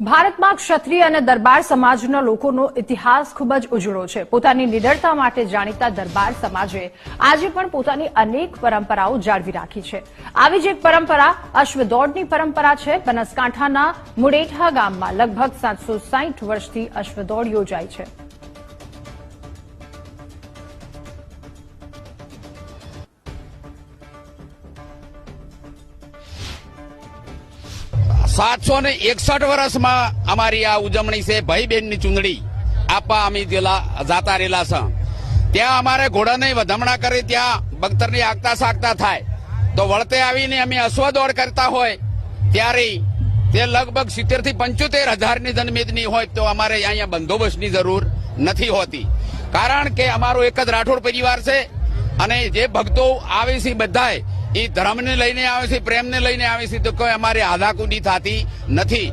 ભારતમાં ક્ષત્રિય અને દરબાર સમાજના લોકોનો ઇતિહાસ ખૂબ જ ઉજળો છે. પોતાની નિડરતા માટે જાણીતા દરબાર સમાજે આજે પણ પોતાની અનેક પરંપરાઓ જાળવી રાખી છે. આવી જ એક પરંપરા અશ્વદોડની પરંપરા છે. બનાસકાંઠાના મુડેઠા ગામમાં લગભગ સાતસો વર્ષથી અશ્વદોડ યોજાય છે. સાતસો ને એકસઠ વર્ષમાં અમારી આ ઉજવણી છે ભાઈ બહેનની ચૂંદડી આપવા અમે જેલા જાતા રહેલા છે. ત્યાં અમારે ઘોડાની વધામણા કરી ત્યાં બખ્તરની આગતા સાગતા થાય. તો વળતે આવીને અમે અશ્વદોડ કરતા હોય, ત્યારે તે લગભગ સિત્તેરથી પંચોતેર હજારની જનમેદની હોય તો અમારે અહીંયા બંદોબસ્તની જરૂર નથી હોતી. કારણ કે અમારો એક જ રાઠોડ પરિવાર છે, અને જે ભક્તો આવે છે બધાય એ ધર્મને લઈને આવે છે, પ્રેમને લઈને આવે છે, તો કોઈ અમારે આધાકુડી થતી નથી.